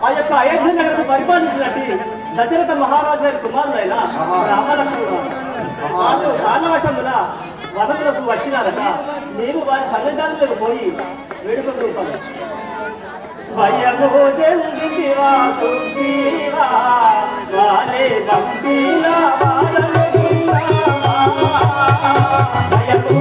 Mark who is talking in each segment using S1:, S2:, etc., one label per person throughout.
S1: ఆ యొక్క అయోధ్య నగరం పరిపాలించినట్టు దశరథ మహారాజు గారి కుమారులైన రామలక్ష్మణుడు వారు కాలవశమున వనతులకు వచ్చినారట. నేను వారి తల్లిదండ్రులకు పోయి వేడుకలు రూపాలి భయము జల్దివా సుఖీవా వారే నంబినా భయము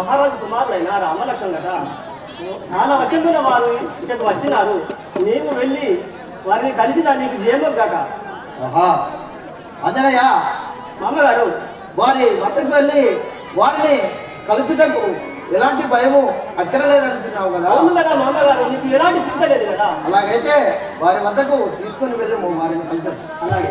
S1: మహారాజు కుమారులైన రామలక్ష్మణ్ గట చాలా వచనముల వారు ఇక్కడికి వచ్చినారు. నీవు వెళ్ళి వారిని కలిసిన నీకు జయము కాక.
S2: అంజనేయ
S1: మామగారు
S2: వారి వద్దకు వెళ్ళి వారిని కలుసుటకు ఎలాంటి భయము అక్కరలేదనుకున్నావు కదా?
S1: కదా మామగారు నీకు ఎలాంటి చింత లేదు కదా?
S2: అలాగైతే వారి వద్దకు తీసుకొని వెళ్ళము వారిని కలుసు.
S1: అలాగే.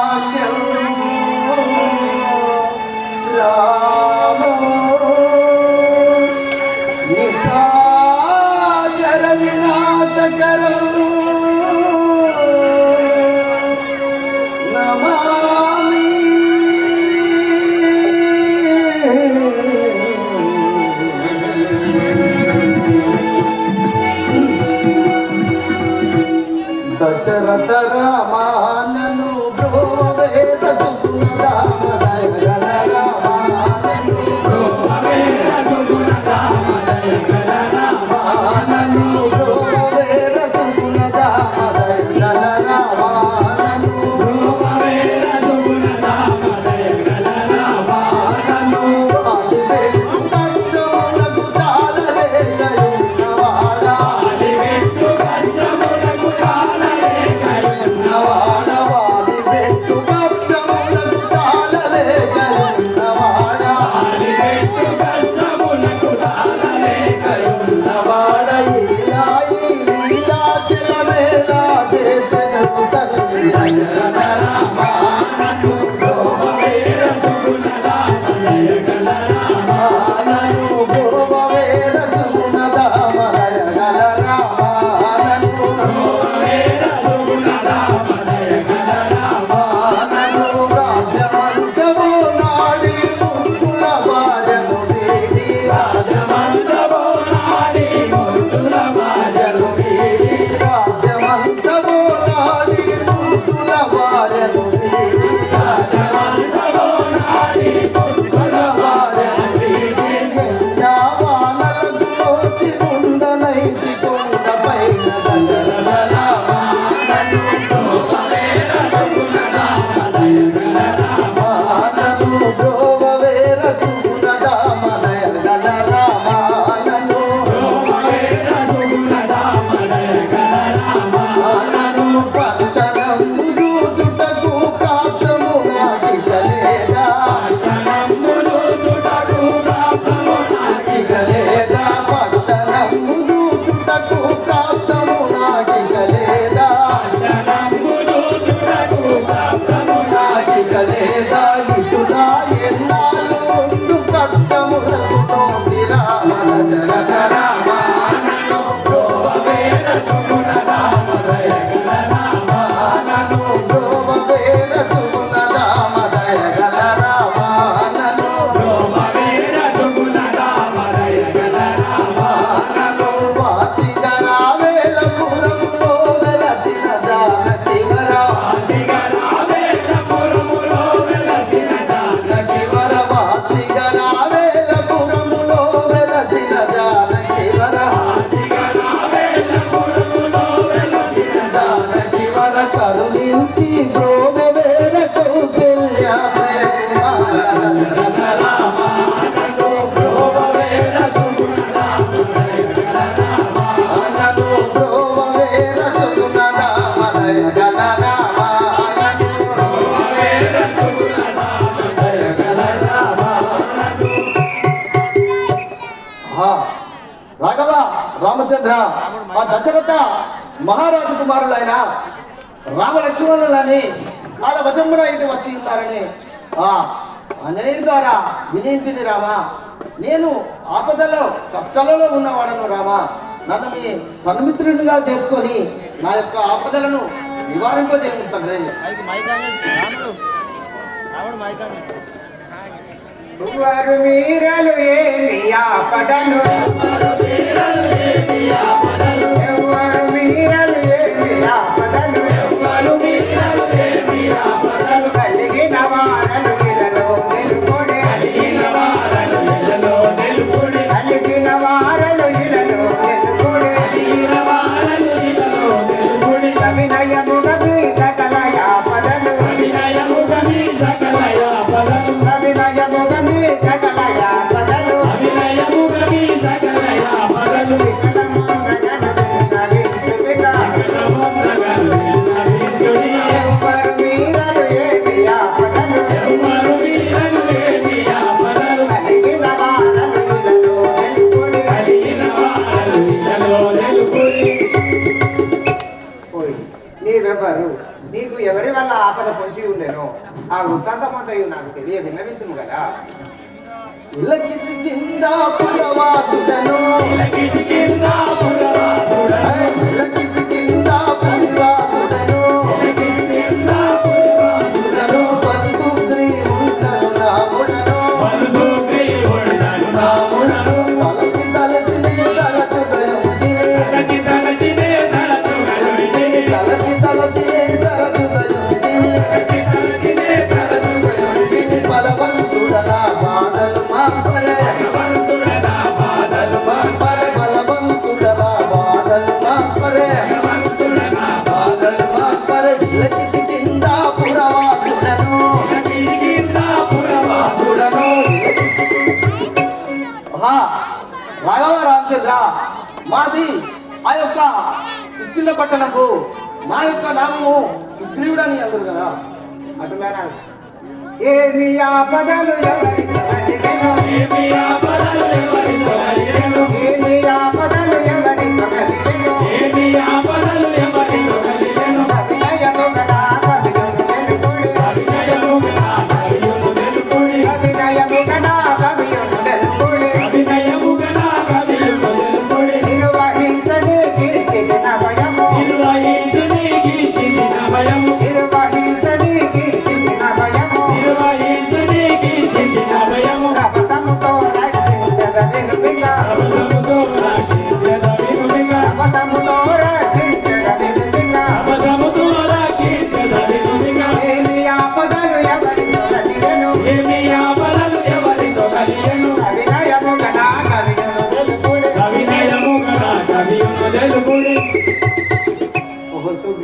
S2: దశరథ రామానను భ్రోమవేద సుగుణరామ దశరథ రామానను భ్రోమవేద సుగుణరామ దశరథ మహారాజు కుమారులైన రామలక్ష్మణులని కాలవశమున ఇటు వచ్చి ఉన్నారని ఆ ఆంజనేయుని ద్వారా వినింటిని రామా. నేను ఆపదలో కష్టాలలో ఉన్నవాడను రామా. నన్ను మీ సన్మిత్రునిగా చేసుకొని నా యొక్క ఆపదలను నివారింపజేయండి
S3: వారు మీరలు ఏమి ఆపదను. ఎవరు మీరలు ఆ వృత్తాంతమంతయు నాకు తెలియ విన్నవించును కదా.
S2: ఇళ్ళకి కింద రామచంద్ర మాది ఆ యొక్క ఇస్కిల పట్టణకు మా యొక్క నామము సుగ్రీవుడు అని అందరు కదా
S3: అటులేనా ఏమి ఆపదలు ఎవరికి కలిగెను? ఏమి ఆపదలు ఏమి కలిగెను?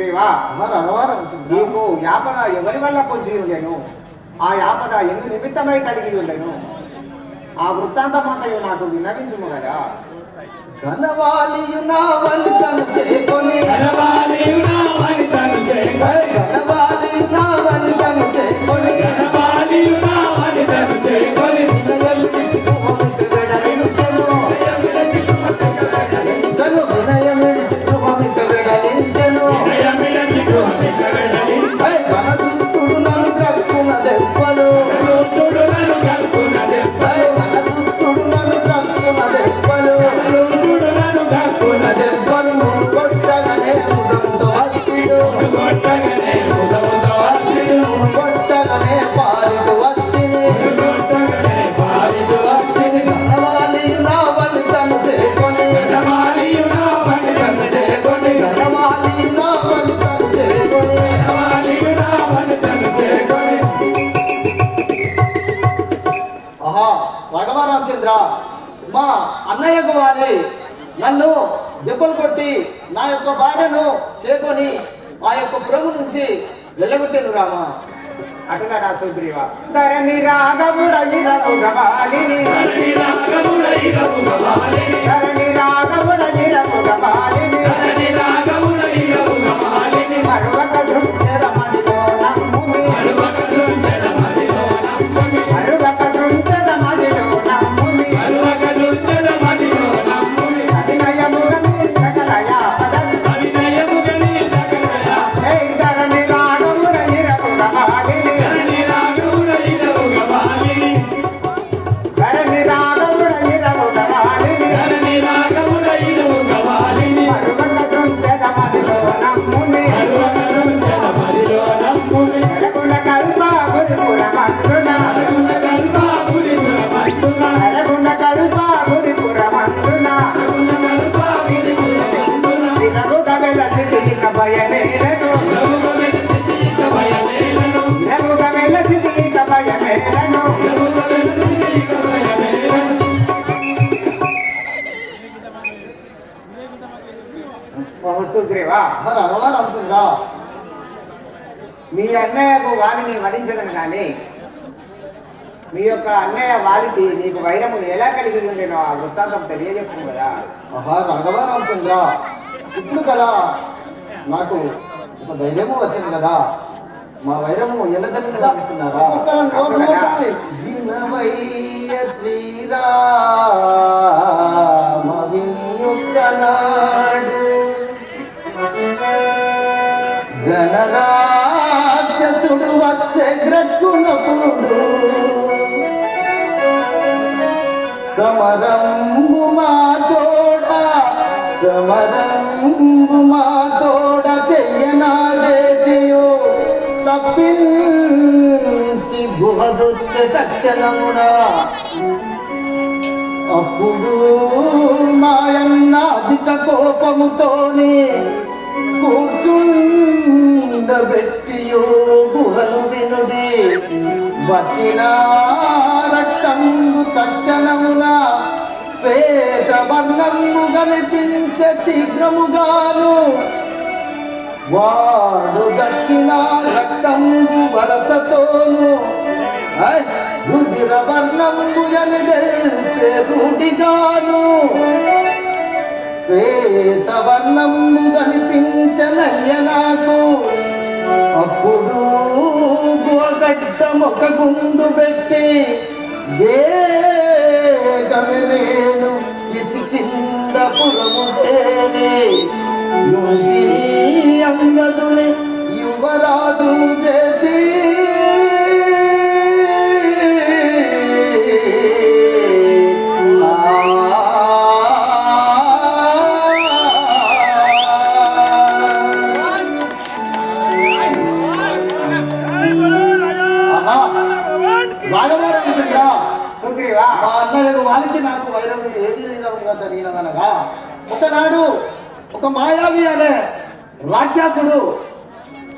S3: సుగ్రీవా నీకు యాపద ఎవరి వల్ల పొంచి ఉండేను ఆ యాపద ఎందు నిమిత్తమై కలిగి ఉండేను? ఆ వృత్తాంతమంతయు నాకు విన్నవించుము కదా.
S2: ఘనవాలియు నా వలికను చేకొని. ఘనవాలియు నా వలికను చేకొని. మా అన్నయ్యకు వాలి నన్ను దెబ్బలు కొట్టి నా యొక్క భార్యను చేకొని ఆ యొక్క పురము నుంచి వెళ్ళగొట్టాను రామా.
S3: అటుగా నా సుగ్రీవ ధరణి ధరణి ఓ సుగ్రీవా
S2: రాఘవ రామచంద్ర
S3: మీ అన్నయ్యకు వాడిని వధించదని కానీ మీ యొక్క అన్నయ్య వాడికి నీకు వైరము ఎలా కలిగి ఉండేనో ఆ వృత్తాంతం తెలియజెప్పు కదా.
S2: ఆహా రాఘవ రామచంద్ర ఇప్పుడు కదా నాకు ఒక ధైర్యము వచ్చింది కదా. మా వైరము ఎన్నదన్ని భావిస్తున్నారా వచ్చే గ్రక్కునప్పుడు సమరంబు మా తోడ సమరంబు మా తోడ చెయ్యనాదేశియో తప్పించి గుహదొచ్చే తక్షణమునా అప్పుడు మాయన్న అధిక కోపముతోనే కూర్చుండబెట్టియో. గుహను వినుడి వచ్చిన రక్తంబు తక్షణమున పేద వర్ణము కనిపించే శీఘ్రముగాను వాడు దక్షిణ రక్తంబు వరసతోను. రుదిర రుధిర వర్ణంబు అని తెలిసే రూఢిగాను. శ్వేత వర్ణంబు కనిపించనయ్య నాకు అప్పుడు పెట్ట ఒక గుండు పెట్టి వేగమి నేను ఇసి కింద పురము తేలి యువరాజు చేసి ఒకనాడు ఒక మాయావి అనే రాక్షసుడు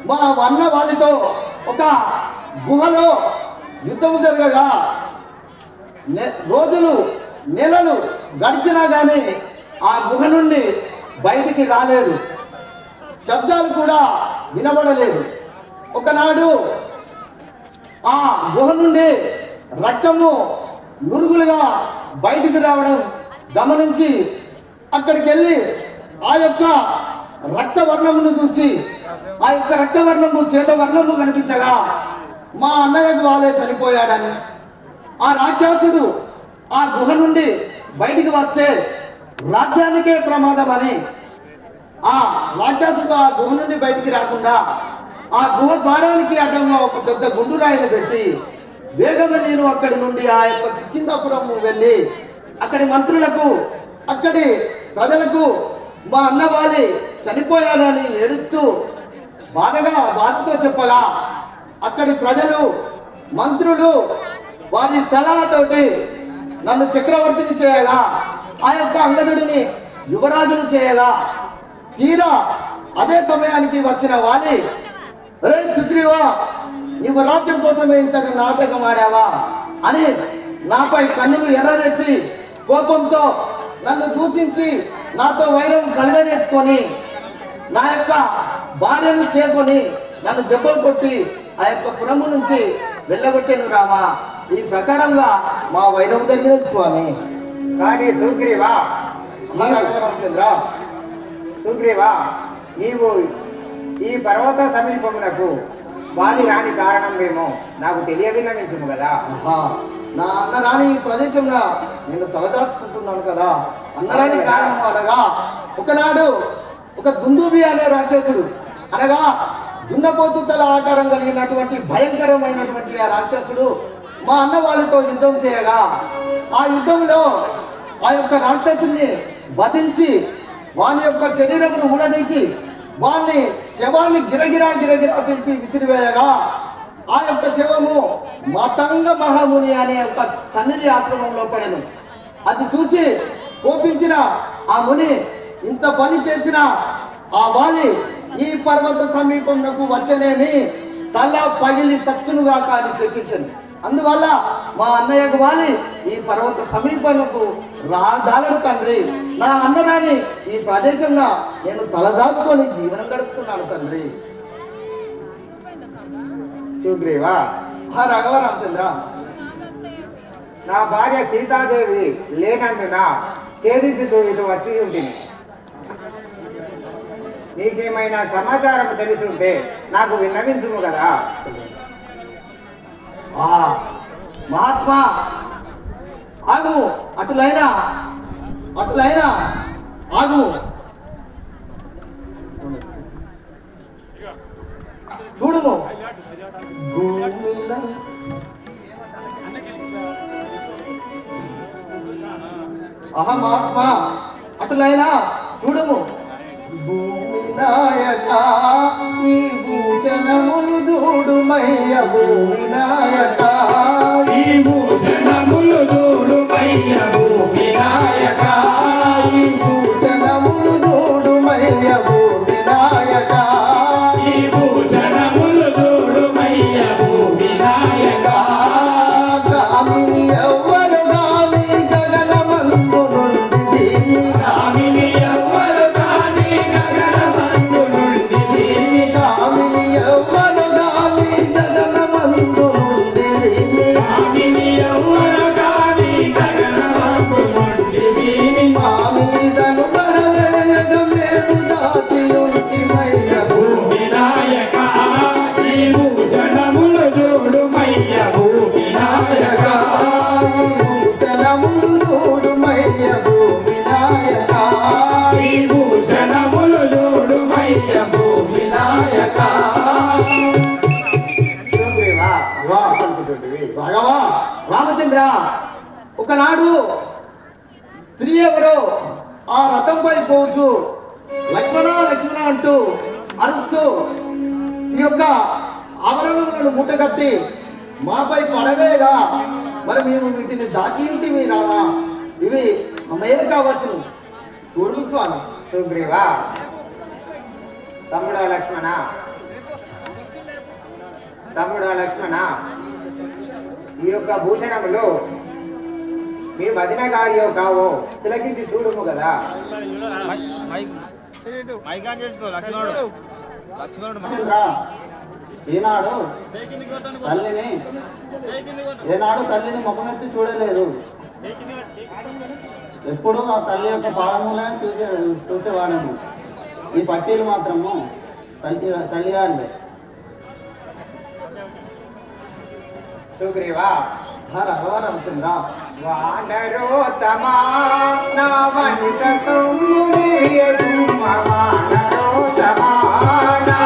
S2: మా అన్న వాళ్ళతో ఒక గుహలో యుద్ధం జరగగా రోజులు నెలలు గడిచినా కానీ ఆ గుహ నుండి బయటికి రాలేదు. శబ్దాలు కూడా వినబడలేదు. ఒకనాడు ఆ గుహ నుండి రక్తము నురుగులుగా బయటికి రావడం గమనించి అక్కడికి వెళ్ళి ఆ యొక్క రక్త వర్ణమును చూసి ఆ యొక్క రక్త వర్ణము చేత వర్ణము కనిపించగా మా అన్నయ్య వాళ్ళే చనిపోయాడని. ఆ రాక్షసుడు ఆ గుహ నుండి బయటికి వస్తే రాజ్యానికే ప్రమాదం అని ఆ రాక్షసుడు ఆ గుహ నుండి బయటికి రాకుండా ఆ గుహ ద్వారానికి అడ్డంగా ఒక పెద్ద గుండురాయిని పెట్టి వేగంగా నేను అక్కడి నుండి ఆ యొక్క కిష్కిందాపురం వెళ్ళి అక్కడి మంత్రులకు అక్కడి ప్రజలకు మా అన్న వాళ్ళు చనిపోయారని ఏడుస్తూ బాధగా బాధతో చెప్పగా అక్కడి ప్రజలు మంత్రులు వారి సలహాతోటి నన్ను చక్రవర్తిని చేయగా ఆ యొక్క అంగదుడిని యువరాజును చేయగా తీరా అదే సమయానికి వచ్చిన వాలి రే సుగ్రీవా నీవు రాజ్యం కోసమే ఇంతకు నాటకం ఆడావా? అని నాపై కన్నులు ఎర్రదెచ్చి కోపంతో నన్ను దూషించి నాతో వైరం కలగజేసుకొని నా యొక్క భార్యను చేరుకొని నన్ను దెబ్బలు కొట్టి ఆ యొక్క పురము నుంచి వెళ్ళగొట్టాను రామా ఈ ప్రకారంగా మా వైరం దగ్గర స్వామి.
S3: కానీ సుగ్రీవా సుగ్రీవా నీవు ఈ పర్వత సమీపమునకు వాలి రాని కారణం మేము నాకు తెలియవిన్నవించుము కదా.
S2: నా అన్నరాని ఈ ప్రదేశంగా నేను తలదాచుకుంటున్నాను కదా. అన్నరాని కారణం అనగా ఒకనాడు ఒక దుందుబి అనే రాక్షసుడు అనగా దున్నపోతు తల ఆకారం కలిగినటువంటి భయంకరమైనటువంటి ఆ రాక్షసుడు మా అన్న వాళ్ళతో యుద్ధం చేయగా ఆ యుద్ధంలో ఆ యొక్క రాక్షసుని వధించి వాని యొక్క శరీరమును ఊడదీసి వాణ్ణి శవాన్ని గిరగిరా గిరగిరా తిరిగి విసిరివేయగా ఆ యొక్క శవము మతంగ మహాముని అనే ఒక సన్నిధి ఆశ్రమంలో పడను. అది చూసి కోపించిన ఆ ముని ఇంత పని చేసిన ఆ వాలి ఈ పర్వత సమీపంలో వచ్చనేమి తల పగిలి తచ్చునుగాక అని చెప్పించను అందువల్ల మా అన్నయ్యకు వాలి ఈ పర్వత సమీపంలో రాజాలడు తండ్రి. నా అన్ననాని ఈ ప్రదేశంలో నేను తలదాచుకొని జీవనం గడుపుతున్నాను తండ్రి.
S3: సుగ్రీవా?
S2: ఆ రఘవరామచంద్రం
S3: నా భార్య సీతాదేవి లేనందున ఛేదించుతూ ఇటు వచ్చి ఉంటుంది. నీకేమైనా సమాచారం తెలిసి ఉంటే నాకు విన్నవించుము కదా.
S2: ఆ మహాత్మా ఆగు అటులైనా అటులైనా ఆగు. చూడుము అహమాత్మ అటులైనా చూడము. భూమినాయక ఈ భూషణములు చూడుమయ్య భూమి నాయక
S4: ఈ భూషణములు చూడుమయ్య భూమి నాయక
S2: ఈ భూషణములు చూడుమయ్య భూ
S4: ఈ భూషణములు భూమి నాయక.
S2: రాఘవా రామచంద్ర ఒకనాడు స్త్రీ ఎవరో ఆ రథంపై పోవచ్చు. లక్ష్మణ లక్ష్మణ అంటూ అరుస్తూ ఈ యొక్క ఆభరణములను మూటగట్టి మాపై పడవేగా మరి మేము వీటిని దాచి ఉంటివి రామా? ఇవి అమ్మయ్యే కావచ్చు చూడు స్వామి
S3: సుగ్రీవా తమ్ముడా లక్ష్మణ. తమ్ముడా లక్ష్మణ. ఈ యొక్క భూషణములు మీ వదిన గారియో కావో తిలకించి చూడుము కదా
S2: ఈనాడు తల్లిని ఏనాడు తల్లిని ముఖమెత్తి చూడలేదు. ఎప్పుడు ఆ తల్లి యొక్క పాదములే చూసే చూసేవాడము ఈ పట్టీలు మాత్రము తల్లి తల్లిగారిదే
S3: సుగ్రీవా
S2: రాఘవ రామచంద్ర.
S3: వానరోత్తమా నా వనిత సొమ్ముని వానరోత్తమా నా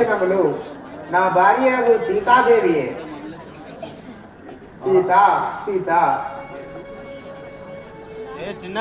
S2: రఘవరామచంద్ర
S3: భూషణములు నా భార్య సీతాదేవియే సీత సీత
S5: ఏ చిన్న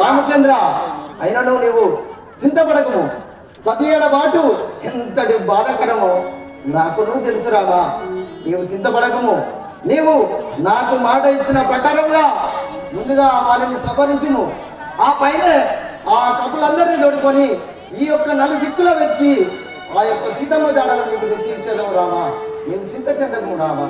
S2: రామచంద్ర అయినను నీవు చింతపడకము. సతీయడ బాటు ఎంతటి బాధకరమో నాకును తెలుసు తెలుసురావా నీవు చింతపడకము. నీవు నాకు మాట ఇచ్చిన ప్రకారంగా ముందుగా వారిని సవరించుము ఆ పైన ఆ కప్పులందరినీ తోడుకొని ఈ యొక్క నలు దిక్కులో వెతికి ఆ యొక్క సీతమ్మ జాడలు నీకు తెచ్చి ఇచ్చేదాము రామా. నీవు చింత చెందకము రామా.